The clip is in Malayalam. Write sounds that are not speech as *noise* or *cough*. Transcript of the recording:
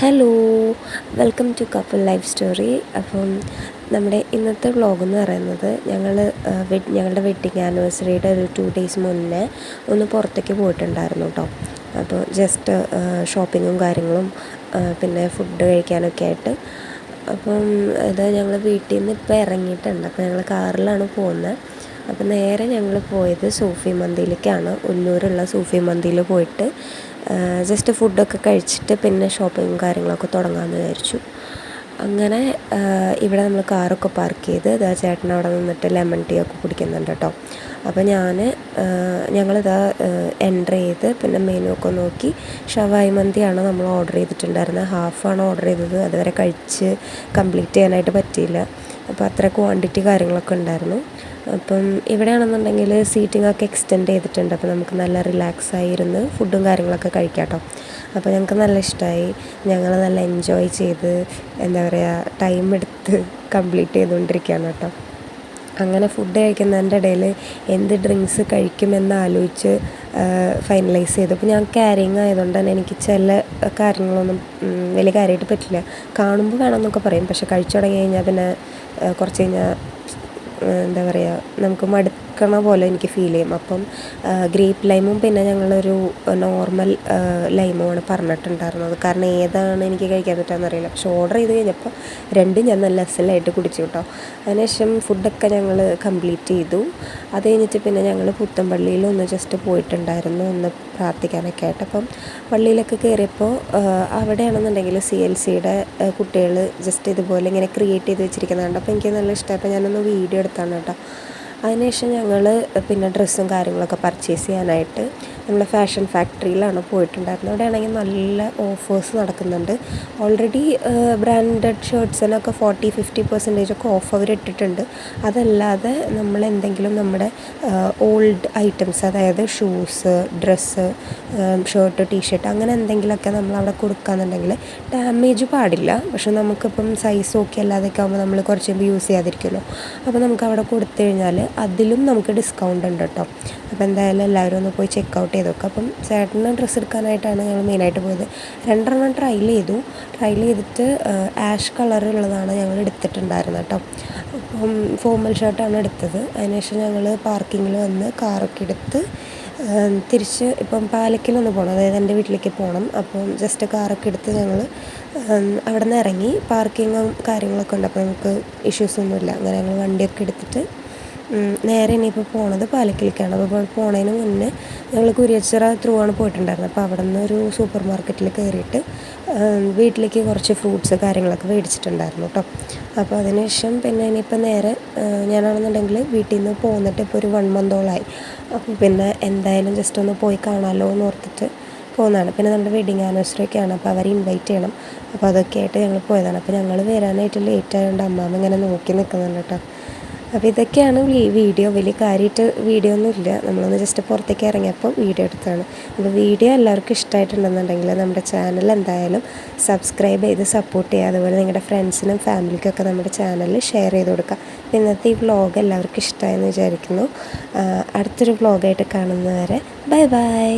Hello welcome to couple life story അപ്പം നമ്മുടെ ഇന്നത്തെ വ്ളോഗ് എന്ന് പറയുന്നത് ഞങ്ങൾ ഞങ്ങളുടെ വെഡ്ഡിങ് ആനിവേഴ്സറിയുടെ ഒരു ടു ഡേയ്സ് മുന്നേ ഒന്ന് പുറത്തേക്ക് പോയിട്ടുണ്ടായിരുന്നു കേട്ടോ അപ്പോൾ ജസ്റ്റ് ഷോപ്പിങ്ങും കാര്യങ്ങളും പിന്നെ ഫുഡ് കഴിക്കാനൊക്കെ ആയിട്ട്. അപ്പം ഇത് ഞങ്ങൾ വീട്ടിൽ നിന്ന് ഇപ്പോൾ ഇറങ്ങിയിട്ടുണ്ട്. അപ്പോൾ ഞങ്ങൾ കാറിലാണ് പോകുന്നത്. അപ്പം നേരെ ഞങ്ങൾ പോയത് സൂഫി മന്തിയിലേക്കാണ് ഉള്ളൂരുള്ള സൂഫി മന്തിയിൽ പോയിട്ട് ജസ്റ്റ് ഫുഡൊക്കെ കഴിച്ചിട്ട് പിന്നെ ഷോപ്പിങ്ങും കാര്യങ്ങളൊക്കെ തുടങ്ങാമെന്ന് വിചാരിച്ചു. അങ്ങനെ ഇവിടെ നമ്മൾ കാറൊക്കെ പാർക്ക് ചെയ്ത് ഇതാ ചേട്ടൻ അവിടെ നിന്നിട്ട് ലെമൺ ടീ ഒക്കെ കുടിക്കുന്നുണ്ട് കേട്ടോ അപ്പോൾ ഞാൻ ഞങ്ങളിതാ എന്റർ ചെയ്ത് പിന്നെ മെനു ഒക്കെ നോക്കി. ഷവായി മന്തിയാണ് നമ്മൾ ഓർഡർ ചെയ്തിട്ടുണ്ടായിരുന്നത് ഹാഫാണ് ഓർഡർ ചെയ്തത്? അതുവരെ കഴിച്ച് കംപ്ലീറ്റ് ചെയ്യാനായിട്ട് പറ്റിയില്ല. അപ്പോൾ അത്ര ക്വാണ്ടിറ്റി കാര്യങ്ങളൊക്കെ ഉണ്ടായിരുന്നു. അപ്പം ഇവിടെയാണെന്നുണ്ടെങ്കിൽ സീറ്റിംഗ് ഒക്കെ എക്സ്റ്റെൻഡ് ചെയ്തിട്ടുണ്ട്. അപ്പോൾ നമുക്ക് നല്ല റിലാക്സ് ആയിരുന്ന് ഫുഡും കാര്യങ്ങളൊക്കെ കഴിക്കാം കേട്ടോ അപ്പോൾ ഞങ്ങൾക്ക് നല്ല ഇഷ്ടമായി ഞങ്ങൾ നല്ല എൻജോയ് ചെയ്ത് എന്താ പറയുക ടൈം എടുത്ത് *laughs* കംപ്ലീറ്റ് ചെയ്തുകൊണ്ടിരിക്കുകയാണ് കേട്ടോ അങ്ങനെ ഫുഡ് കഴിക്കുന്നതിന്റെ ഇടയിൽ എന്ത് ഡ്രിങ്ക്സ് കഴിക്കുമെന്ന് ആലോചിച്ച് ഫൈനലൈസ് ചെയ്തു. അപ്പോൾ ഞാൻ ക്യാരിങ് ആയതുകൊണ്ട് തന്നെ എനിക്ക് ചില കാര്യങ്ങളൊന്നും വലിയ കാര്യമായിട്ട് പറ്റില്ല. കാണുമ്പോൾ വേണമെന്നൊക്കെ പറയും. പക്ഷെ കഴിച്ചു തുടങ്ങി കഴിഞ്ഞാൽ പിന്നെ കുറച്ച് കഴിഞ്ഞാൽ എന്താ പറയുക നമുക്ക് മടുക്കണ പോലെ എനിക്ക് ഫീൽ ചെയ്യും. അപ്പം ഗ്രേപ്പ് ലൈമും പിന്നെ ഞങ്ങളൊരു നോർമൽ ലൈമുമാണ് പറഞ്ഞിട്ടുണ്ടായിരുന്നത്. കാരണം ഏതാണ് എനിക്ക് കഴിക്കാൻ അറിയില്ല. പക്ഷെ ഓർഡർ ചെയ്ത് കഴിഞ്ഞപ്പോൾ രണ്ടും ഞാൻ നല്ല അസലായിട്ട് കുടിച്ചു കേട്ടോ അതിനുശേഷം ഫുഡൊക്കെ ഞങ്ങൾ കംപ്ലീറ്റ് ചെയ്തു. അത് കഴിഞ്ഞിട്ട് പിന്നെ ഞങ്ങൾ പുത്തമ്പള്ളിയിൽ ഒന്ന് ജസ്റ്റ് പോയിട്ടുണ്ടായിരുന്നു ഒന്ന് പ്രാർത്ഥിക്കാനൊക്കെ ആയിട്ട്. അപ്പം പള്ളിയിലൊക്കെ കയറിയപ്പോൾ അവിടെയാണെന്നുണ്ടെങ്കിൽ സി എൽ സിയുടെ കുട്ടികൾ ജസ്റ്റ് ഇതുപോലെ ഇങ്ങനെ ക്രിയേറ്റ് ചെയ്ത് വെച്ചിരിക്കുന്നുണ്ട്. അപ്പോൾ എനിക്ക് നല്ല ഇഷ്ടമായി അപ്പോൾ ഞാനൊന്ന് വീഡിയോ എടുത്താണ് കേട്ടോ അതിനുശേഷം ഞങ്ങൾ പിന്നെ ഡ്രസ്സും കാര്യങ്ങളൊക്കെ പർച്ചേസ് ചെയ്യാനായിട്ട് നമ്മൾ ഫാഷൻ ഫാക്ടറിയിലാണ് പോയിട്ടുണ്ടായിരുന്നത്. അവിടെയാണെങ്കിൽ നല്ല ഓഫേഴ്സ് നടക്കുന്നുണ്ട്. ഓൾറെഡി ബ്രാൻഡഡ് ഷർട്ട്സിനൊക്കെ ഫോർട്ടി ഫിഫ്റ്റി പെർസെന്റേജ് ഒക്കെ ഓഫ് അവർ ഇട്ടിട്ടുണ്ട്. അതല്ലാതെ നമ്മൾ എന്തെങ്കിലും നമ്മുടെ ഓൾഡ് ഐറ്റംസ് അതായത് ഷൂസ് ഡ്രസ്സ് ഷർട്ട് ടീഷർട്ട് അങ്ങനെ എന്തെങ്കിലുമൊക്കെ നമ്മൾ അവിടെ കൊടുക്കുകയെന്നുണ്ടെങ്കിൽ ഡാമേജ് പാടില്ല. പക്ഷെ നമുക്കിപ്പം സൈസ് ഓക്കെ അല്ലാതെയൊക്കെ ആകുമ്പോൾ നമ്മൾ കുറച്ച് യൂസ് ചെയ്യാതിരിക്കുമല്ലോ. അപ്പോൾ നമുക്ക് അവിടെ കൊടുത്തു കഴിഞ്ഞാൽ അതിലും നമുക്ക് ഡിസ്കൗണ്ട് ഉണ്ട് കേട്ടോ. അപ്പോൾ എന്തായാലും എല്ലാവരും ഒന്ന് പോയി ചെക്ക് ഔട്ട് ചെയ്തു. നോക്കുക അപ്പം ചേട്ടന് ഡ്രസ്സ് എടുക്കാനായിട്ടാണ് ഞങ്ങൾ മെയിനായിട്ട് പോയത്. രണ്ടെണ്ണം ട്രയൽ ചെയ്തു. ട്രയൽ ചെയ്തിട്ട് ആഷ് കളറുള്ളതാണ് ഞങ്ങൾ എടുത്തിട്ടുണ്ടായിരുന്നത് കേട്ടോ. അപ്പം ഫോമൽ ഷർട്ടാണ് എടുത്തത്. അതിനുശേഷം ഞങ്ങൾ പാർക്കിങ്ങിൽ വന്ന് കാറൊക്കെ എടുത്ത് തിരിച്ച് ഇപ്പം പാലക്കിലൊന്ന് പോകണം അതായത് എന്റെ വീട്ടിലേക്ക് പോകണം അപ്പം ജസ്റ്റ് കാറൊക്കെ എടുത്ത് ഞങ്ങൾ അവിടെ നിന്ന് ഇറങ്ങി. പാർക്കിങ്ങും കാര്യങ്ങളൊക്കെ ഉണ്ട്. അപ്പോൾ നമുക്ക് ഇഷ്യൂസൊന്നുമില്ല അങ്ങനെ ഞങ്ങൾ വണ്ടിയൊക്കെ എടുത്തിട്ട് നേരെ ഇനിയിപ്പോൾ പോണത് പാലക്കിലേക്കാണ്. അപ്പോൾ പോണതിന് മുന്നേ ഞങ്ങൾ കുരിയച്ചിറ ത്രൂ ആണ് പോയിട്ടുണ്ടായിരുന്നത്. അപ്പോൾ അവിടെ നിന്ന് ഒരു സൂപ്പർ മാർക്കറ്റിൽ കയറിയിട്ട് വീട്ടിലേക്ക് കുറച്ച് ഫ്രൂട്ട്സ് കാര്യങ്ങളൊക്കെ മേടിച്ചിട്ടുണ്ടായിരുന്നു കേട്ടോ അപ്പോൾ അതിനുശേഷം പിന്നെ ഇനിയിപ്പോൾ നേരെ ഞാനാണെന്നുണ്ടെങ്കിൽ വീട്ടിൽ നിന്ന് പോന്നിട്ട് ഇപ്പോൾ ഒരു വൺ മന്തോളായി അപ്പോൾ പിന്നെ എന്തായാലും ജസ്റ്റ് ഒന്ന് പോയി കാണാമല്ലോ എന്ന് ഓർത്തിട്ട് പോകുന്നതാണ് പിന്നെ നമ്മുടെ വെഡിങ് ആനിവേഴ്സറി ഒക്കെയാണ്. അപ്പോൾ അവരെ ഇൻവൈറ്റ് ചെയ്യണം. അപ്പോൾ അതൊക്കെ ആയിട്ട് ഞങ്ങൾ പോയതാണ്. അപ്പോൾ ഞങ്ങൾ വരാനായിട്ട് ലേറ്റ് ആയതുകൊണ്ട് അമ്മാമ്മ ഇങ്ങനെ നോക്കി നിൽക്കുന്നുണ്ട് കേട്ടോ അപ്പോൾ ഇതൊക്കെയാണ് വീഡിയോ. വലിയ കാര്യമായിട്ട് വീഡിയോ ഒന്നും ഇല്ല. നമ്മളൊന്ന് ജസ്റ്റ് പുറത്തേക്ക് ഇറങ്ങിയപ്പോൾ വീഡിയോ എടുത്തതാണ്. അപ്പോൾ വീഡിയോ എല്ലാവർക്കും ഇഷ്ടമായിട്ടുണ്ടെന്നുണ്ടെങ്കിൽ നമ്മുടെ ചാനൽ എന്തായാലും സബ്സ്ക്രൈബ് ചെയ്ത് സപ്പോർട്ട് ചെയ്യുക. അതുപോലെ നിങ്ങളുടെ ഫ്രണ്ട്സിനും ഫാമിലിക്കൊക്കെ നമ്മുടെ ചാനൽ ഷെയർ ചെയ്ത് കൊടുക്കുക. ഇന്നത്തെ ഈ വ്ളോഗ് എല്ലാവർക്കും ഇഷ്ടമായെന്ന് വിചാരിക്കുന്നു. അടുത്തൊരു വ്ളോഗായിട്ട് കാണുന്നവരെ ബൈ ബൈ.